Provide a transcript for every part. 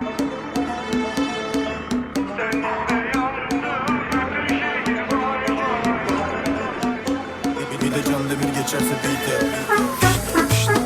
Bir, de can demir geçerse beat'e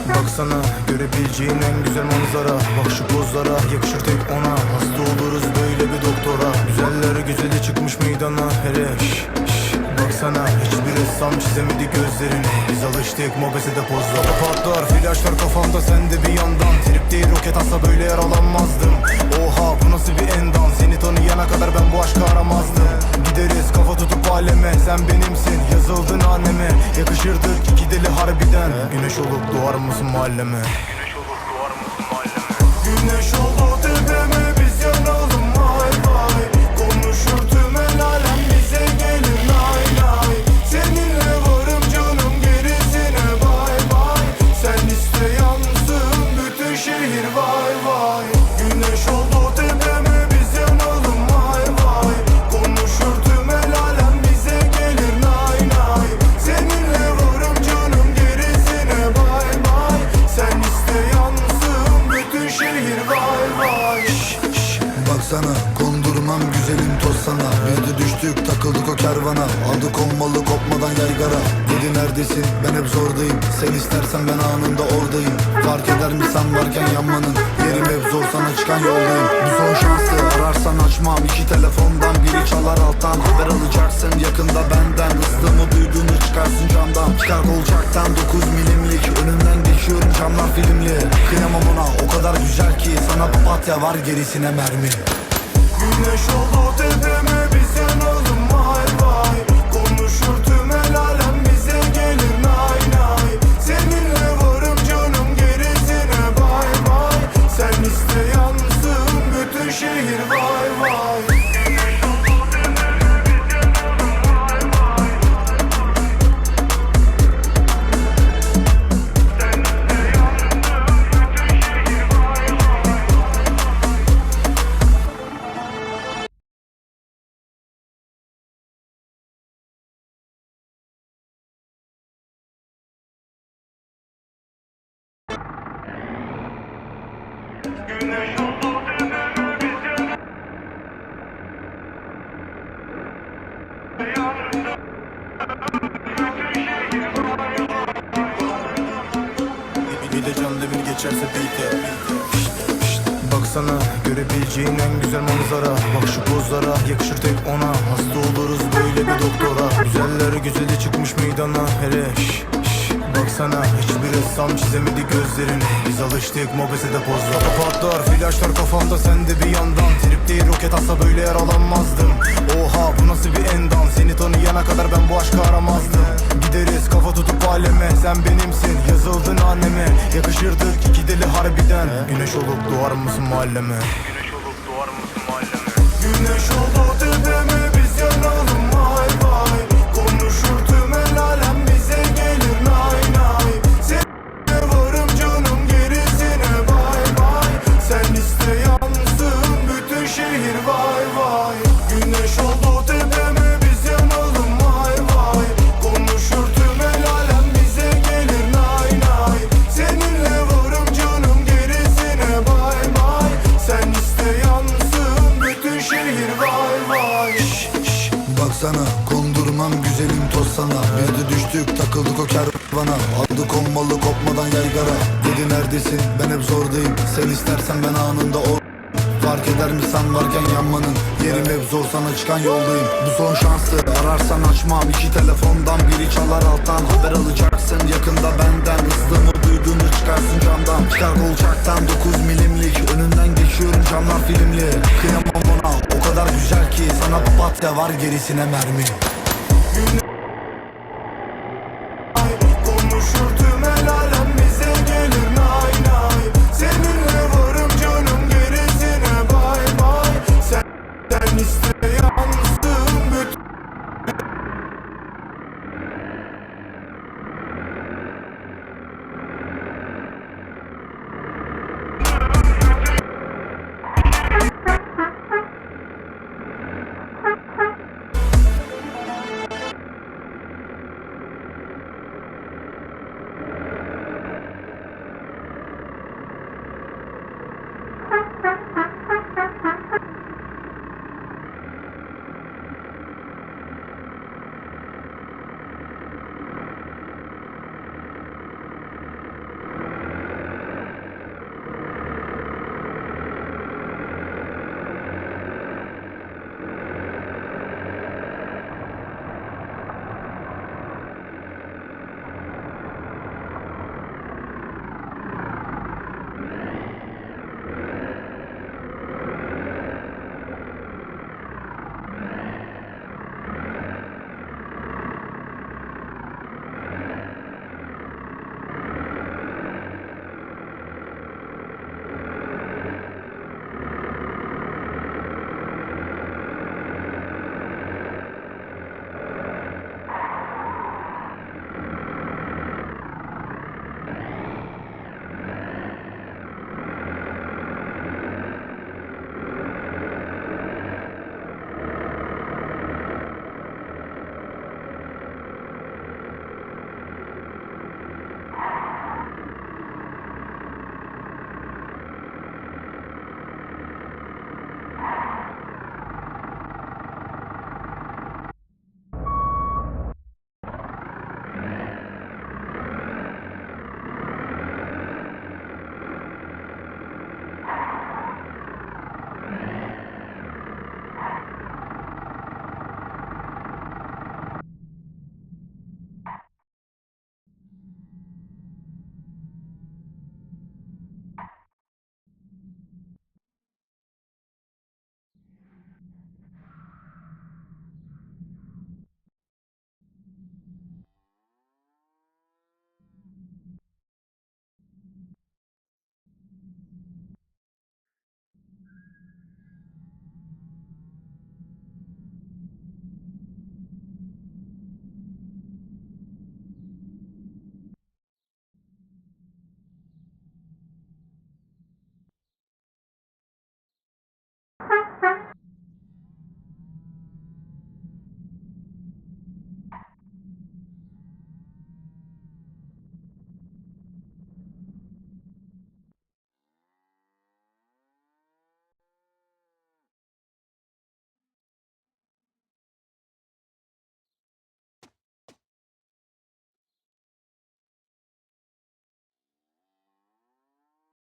Baksana görebileceğin en güzel manzara. Bak şu pozlara yakışır tek ona. Hasta oluruz böyle bir doktora. Güzeller güzeli çıkmış meydana. Hele şş, şş, Baksana. Hiçbir ressam çizemedi gözlerini. Biz alıştık mobesede pozlara Patlar flaşlar kafamda sende bir yandan. Trip değil roket atsa böyle yaralanmazdım. Oha bu nasıl bir endam? Seni tanıyana kadar ben bu aşkı aramazdım. Gideriz kafa tutup aleme. Sen benimsin yazıldın anneme Yakışırdık iki deli harbiden. Güneş olup doğar mısın mahalleme? Güneş olup doğar mısın mahalleme kervana Aldık olmalı kopmadan yaygara. Dedi neredesin? Ben hep zordayım. Sen istersen ben anında oradayım. Fark eder mi sen varken yanmanın? Yerim hep zor sana çıkan yoldayım. Bu son şansı ararsan açmam. İki telefondan Biri çalar alttan. Haber alacaksın yakında benden. Hızlımı duyduğunu çıkarsın camdan. Çıkar kolçaktan 9 milimlik. Önünden geçiyorum camlar filmli. Kıyamam ona o kadar güzel ki. Sana papatya var gerisine mermi. Güneş oldu tepeme De demir geçerse beat'e Baksana görebileceğin en güzel manzara. Bak şu pozlara yakışır tek ona. Hasta oluruz böyle bir doktora. Güzeller güzeli çıkmış meydana. Hele şş, şş, Baksana hiçbir ressam çizemedi gözlerini. Biz alıştık mobesede pozlara. Patlar flaşlar kafamda sende bir yandan. Trip değil roket atsa böyle yaralanmazdım Oha bu nasıl bir endam? Seni tanıyana kadar ben bu aşkı aramazdım. Gideriz kafa tutup aleme. Sen benimsin yazıldın anneme. Yakışırdık iki deli harbiden. Güneş olup doğar mısın mahalleme? Güneş olup doğar mısın mahalleme? Güneş oldu tepeme şehir vay vay. Baksana kondurmam güzelim toz sana de düştük takıldık o kervana. Aldık olmalı kopmadan yaygara. Dedi neredesin? Ben hep zordayım. Sen istersen ben anında or Fark eder mi sen varken yanmanın? Yerim hep zor sana çıkan yoldayım. Bu son şansı ararsan açmam. İki telefondan Biri çalar alttan. Haber alacaksın yakında benden. Hızlımı duyduğunu çıkarsın camdan. Çıkar kolçaktan 9 milimlik. Önünden geçiyorum camlar filmli. Kıyamam ona o kadar güzel ki Sana papatya var gerisine mermi